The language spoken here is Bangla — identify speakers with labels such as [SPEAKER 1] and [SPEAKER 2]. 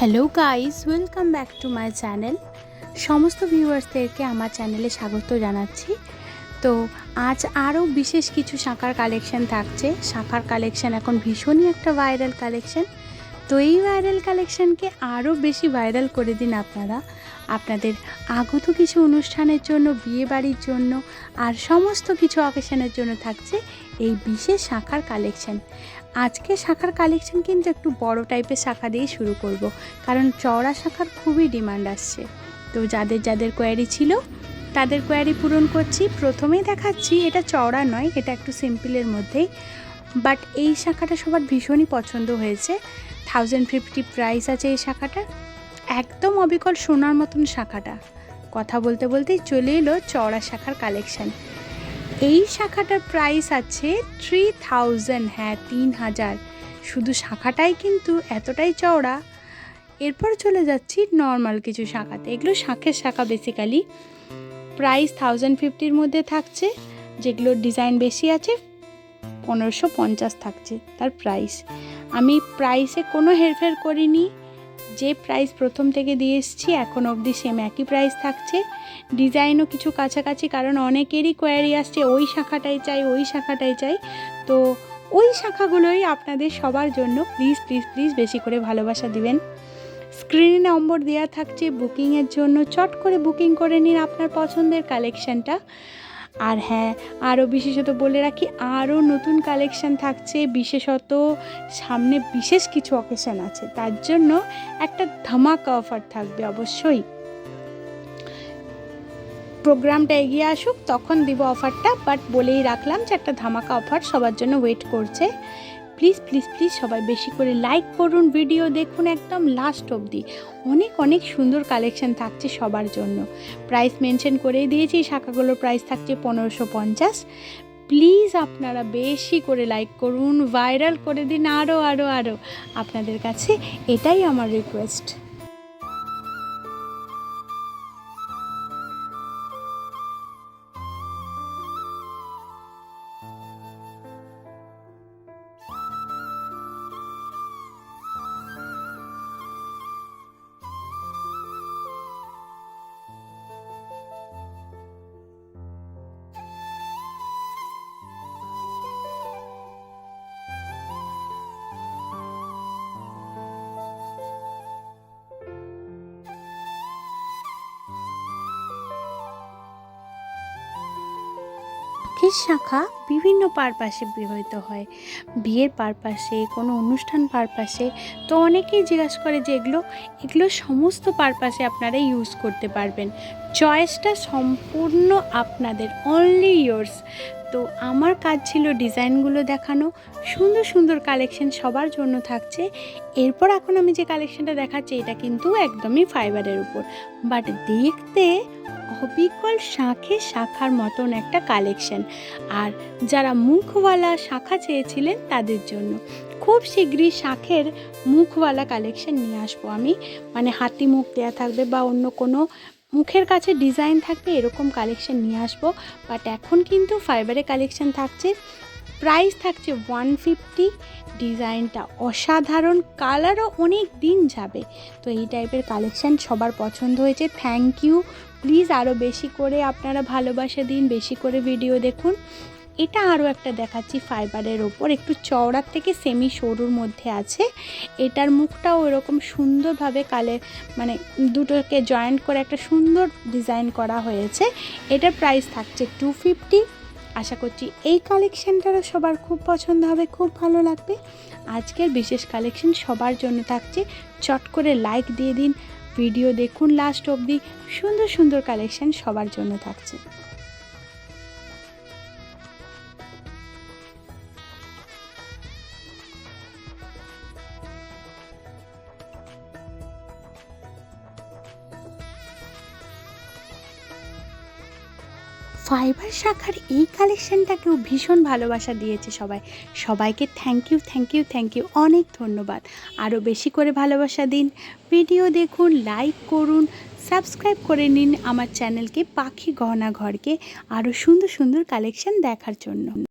[SPEAKER 1] Hello guys welcome back to my channel সমস্ত ভিউয়ার্সদেরকে আমার চ্যানেলে স্বাগত জানাচ্ছি। তো আজ আরও বিশেষ কিছু শাঁখার কালেকশন থাকছে। শাঁখার কালেকশন এখন ভীষণই একটা ভাইরাল কালেকশন তো এই ভাইরাল কালেকশনকে আরও বেশি ভাইরাল করে দিন আপনারা। আপনাদের আগত কিছু অনুষ্ঠানের জন্য বিয়ে বাড়ির জন্য আর সমস্ত কিছু অকেশনের জন্য থাকছে। এই বিশেষ শাখার কালেকশন আজকে শাখার কালেকশন কিন্তু একটু বড় টাইপের শাখা দিয়ে শুরু করব, কারণ চওড়া শাখার খুবই ডিমান্ড আসছে। তো যাদের যাদের কোয়ারি ছিল, তাদের কোয়ারি পূরণ করছি। প্রথমেই দেখাচ্ছি, এটা চওড়া নয়, এটা একটু সিম্পলের মধ্যেই। বাট এই শাখাটা সবার ভীষণই পছন্দ হয়েছে। থাউজেন্ড ফিফটি প্রাইস আছে এই শাখাটা। একদম অবিকল সোনার মতন শাখাটা। কথা বলতে বলতেই চলে এলো চওড়া শাখার কালেকশন এই শাখাটার প্রাইস আছে থ্রি থাউজেন্ড হ্যাঁ তিন হাজার। শুধু শাখাটাই কিন্তু এতটাই চওড়া। এরপর চলে যাচ্ছি নর্মাল কিছু শাখাতে। এগুলো শাঁখের শাখা বেসিক্যালি প্রাইস থাউজেন্ড ফিফটির মধ্যে থাকছে, যেগুলোর ডিজাইন বেশি আছে, পনেরোশো পঞ্চাশ থাকছে তার প্রাইস আমি প্রাইসে কোনো হেরফের করিনি। যে প্রাইস প্রথম থেকে দিয়ে এসেছি, এখন অবধি সেম একই প্রাইস থাকছে। ডিজাইনও কিছু কাছাকাছি, কারণ অনেকেরই কোয়ারি আসছে, ওই শাখাটাই চাই, ওই শাখাটাই চাই। তো ওই শাখাগুলোই আপনাদের সবার জন্য প্লিজ প্লিজ প্লিজ বেশি করে ভালোবাসা দিবেন। স্ক্রিনে নম্বর দেওয়া থাকছে বুকিংয়ের জন্য। চট করে বুকিং করে নিন আপনার পছন্দের কালেকশানটা আর হ্যাঁ আরও বিশেষত বলে রাখি, আরও নতুন কালেকশান থাকছে, বিশেষত সামনে বিশেষ কিছু অকেশান আছে। তার জন্য একটা ধামাকা অফার থাকবে অবশ্যই। প্রোগ্রামটা এগিয়ে আসুক, তখন দিব অফারটা বাট বলেই রাখলাম যে একটা ধামাকা অফার সবার জন্য ওয়েট করছে। প্লিজ প্লিজ প্লিজ সবাই বেশি করে লাইক করুন ভিডিও দেখুন একদম লাস্ট অবধি। অনেক অনেক সুন্দর কালেকশন থাকছে সবার জন্য। প্রাইস মেনশন করেই দিয়েছি শাখাগুলোর প্রাইস থাকছে পনেরোশো পঞ্চাশ। প্লিজ আপনারা বেশি করে লাইক করুন ভাইরাল করে দিন আরও আরও আরও আপনাদের কাছে এটাই আমার রিকোয়েস্ট শাখা বিভিন্ন পারপাসে ব্যবহৃত হয়। বিয়ের পারপাসে, কোনো অনুষ্ঠান পারপাসে, তো অনেকেই জিজ্ঞাসা করে যে এগুলো এগুলো সমস্ত পারপাসে আপনারা ইউজ করতে পারবেন। চয়েসটা সম্পূর্ণ আপনাদের অনলি ইয়োর্স তো আমার কাজ ছিল ডিজাইনগুলো দেখানো, সুন্দর সুন্দর কালেকশন সবার জন্য থাকছে। এরপর এখন আমি যে কালেকশনটা দেখাচ্ছি, এটা কিন্তু একদমই ফাইবারের উপর। বাট দেখতে অবিকল শাঁখে শাখার মতন একটা কালেকশন আর যারা মুখওয়ালা শাখা চেয়েছিলেন তাদের জন্য। খুব শীঘ্রই শাঁখের মুখওয়ালা কালেকশন নিয়ে আসব আমি। মানে হাতি মুখ দেওয়া থাকবে বা অন্য কোনো মুখের কাছে ডিজাইন থাকবে এরকম কালেকশন নিয়ে আসব। বাট এখন কিন্তু ফাইবারের কালেকশন থাকছে। প্রাইস থাকছে ওয়ান ফিফটি ডিজাইনটা অসাধারণ কালারও অনেক দিন যাবে। তো এই টাইপের কালেকশান সবার পছন্দ হয়েছে। থ্যাংক ইউ প্লিজ আরও বেশি করে আপনারা ভালোবাসা দিন, বেশি করে ভিডিও দেখুন। এটা আরও একটা দেখাচ্ছি ফাইবারের ওপর। একটু চওড়ার থেকে সেমি সরুর মধ্যে আছে। এটার মুখটাও এরকম সুন্দরভাবে কালে মানে দুটোকে জয়েন্ট করে একটা সুন্দর ডিজাইন করা হয়েছে। এটার প্রাইস থাকছে টু ফিফটি আশা করছি এই কালেকশানটারও সবার খুব পছন্দ হবে, খুব ভালো লাগবে। আজকের বিশেষ কালেকশন সবার জন্য থাকছে। চট করে লাইক দিয়ে দিন। ভিডিও দেখুন লাস্ট অবধি। সুন্দর সুন্দর কালেকশন সবার জন্য থাকছে। ফাইবার শাখার এই কালেকশনটাকেও ভীষণ ভালোবাসা দিয়েছে সবাই। সবাইকে thank you thank you thank you অনেক ধন্যবাদ। আরও বেশি করে ভালোবাসা দিন। ভিডিও দেখুন লাইক করুন সাবস্ক্রাইব করে নিন আমার চ্যানেলকে পাখি গহনা ঘরকে। আরও সুন্দর সুন্দর কালেকশান দেখার জন্য।